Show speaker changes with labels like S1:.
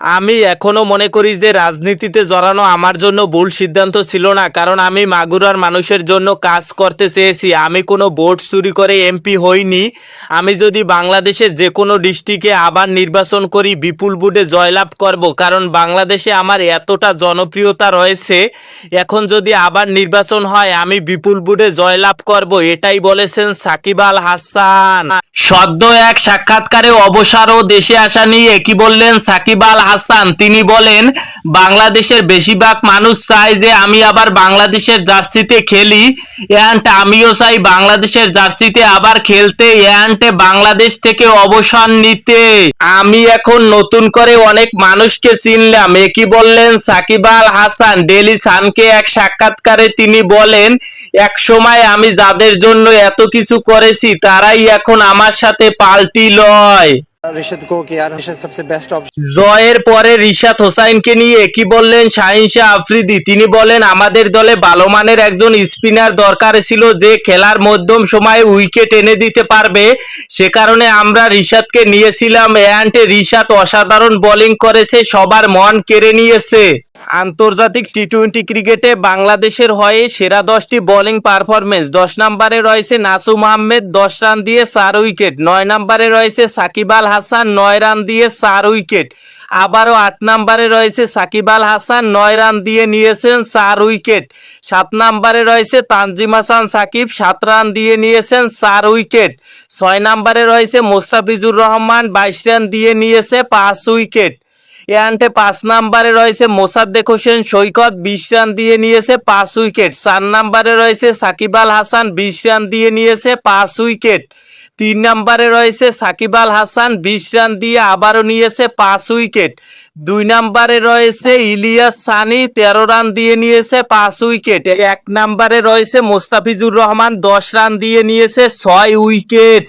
S1: আমি এখনও মনে করি যে রাজনীতিতে জড়ানো আমার জন্য ভুল সিদ্ধান্ত ছিল না, কারণ আমি মাগুরার মানুষের জন্য কাজ করতে চেয়েছি। আমি কোনো ভোট চুরি করে এমপি হইনি। আমি যদি বাংলাদেশের যে কোনো ডিস্ট্রিক্টে আবার নির্বাচন করি, বিপুল বুটে জয়লাভ করব, কারণ বাংলাদেশে আমার এতটা জনপ্রিয়তা রয়েছে। এখন যদি আবার নির্বাচন হয়, আমি বিপুল বুটে জয়লাভ করব, এটাই বলেছেন সাকিব আল হাসান। সদ্য এক সাক্ষাৎকারে অবসর ও দেশে আসা নিয়ে কি বললেন সাকিব আল হাসান, তিনি বলেন, বাংলাদেশের বেশিরভাগ মানুষ চায় যে আমি আবার বাংলাদেশের জার্সিতে খেলি অ্যান্ড আমিও চাই বাংলাদেশের জার্সিতে আবার খেলতে অ্যান্ড বাংলাদেশ থেকে অবসর নিতে। আমি এখন নতুন করে অনেক মানুষকে চিনলাম। একই বললেন? সাকিব আল হাসান ডেলি সানকে এক সাক্ষাৎকারে তিনি বলেন, এক সময় আমি যাদের জন্য এত কিছু করেছি, তারাই এখন আমার সাথে পাল্টি লয়। জয়ের পরে রিশাদ হোসাইনকে নিয়ে কি বললেন শাহিন শাহ আফ্রিদি? তিনি বলেন, আমাদের দলে ভালোমানের একজন স্পিনার দরকার ছিল যে খেলার মধ্যম সময়ে উইকেট এনে দিতে পারবে। সে কারণে আমরা রিশাদকে নিয়েছিলাম অ্যান্ড রিশাদ অসাধারণ বোলিং করেছে, সবার মন কেড়ে নিয়েছে। আন্তর্জাতিক টি টোয়েন্টি ক্রিকেটে বাংলাদেশের হয়ে সেরা দশটি বোলিং পারফরমেন্স দশ নম্বরে রয়েছে নাসুম আহমেদ দশ রান দিয়ে চার উইকেট। নয় নম্বরে রয়েছে সাকিব আল হাসান, নয় রান দিয়ে চার উইকেট। আবারও আট নম্বরে রয়েছে সাকিব আল হাসান, নয় রান দিয়ে নিয়েছেন চার উইকেট। সাত নম্বরে রয়েছে তানজিম হাসান সাকিব, সাত রান দিয়ে নিয়েছেন চার উইকেট। ছয় নম্বরে রয়েছে মোস্তাফিজুর রহমান, বাইশ রান দিয়ে নিয়েছে পাঁচ উইকেট। এয়ান্টে পাঁচ নাম্বারে রয়েছে মোসাদ্দেক হোসেন সৈকত, বিশ রান দিয়ে নিয়েছে পাঁচ উইকেট। চার নাম্বারে রয়েছে সাকিব আল হাসান, বিশ রান দিয়ে নিয়েছে পাঁচ উইকেট। তিন নম্বরে রয়েছে সাকিব আল হাসান, বিশ রান দিয়ে আবারও নিয়েছে পাঁচ উইকেট। দুই নম্বরে রয়েছে ইলিয়াস সানি, তেরো রান দিয়ে নিয়েছে পাঁচ উইকেট। এক নম্বরে রয়েছে মোস্তাফিজুর রহমান, দশ রান দিয়ে নিয়েছে ছয় উইকেট।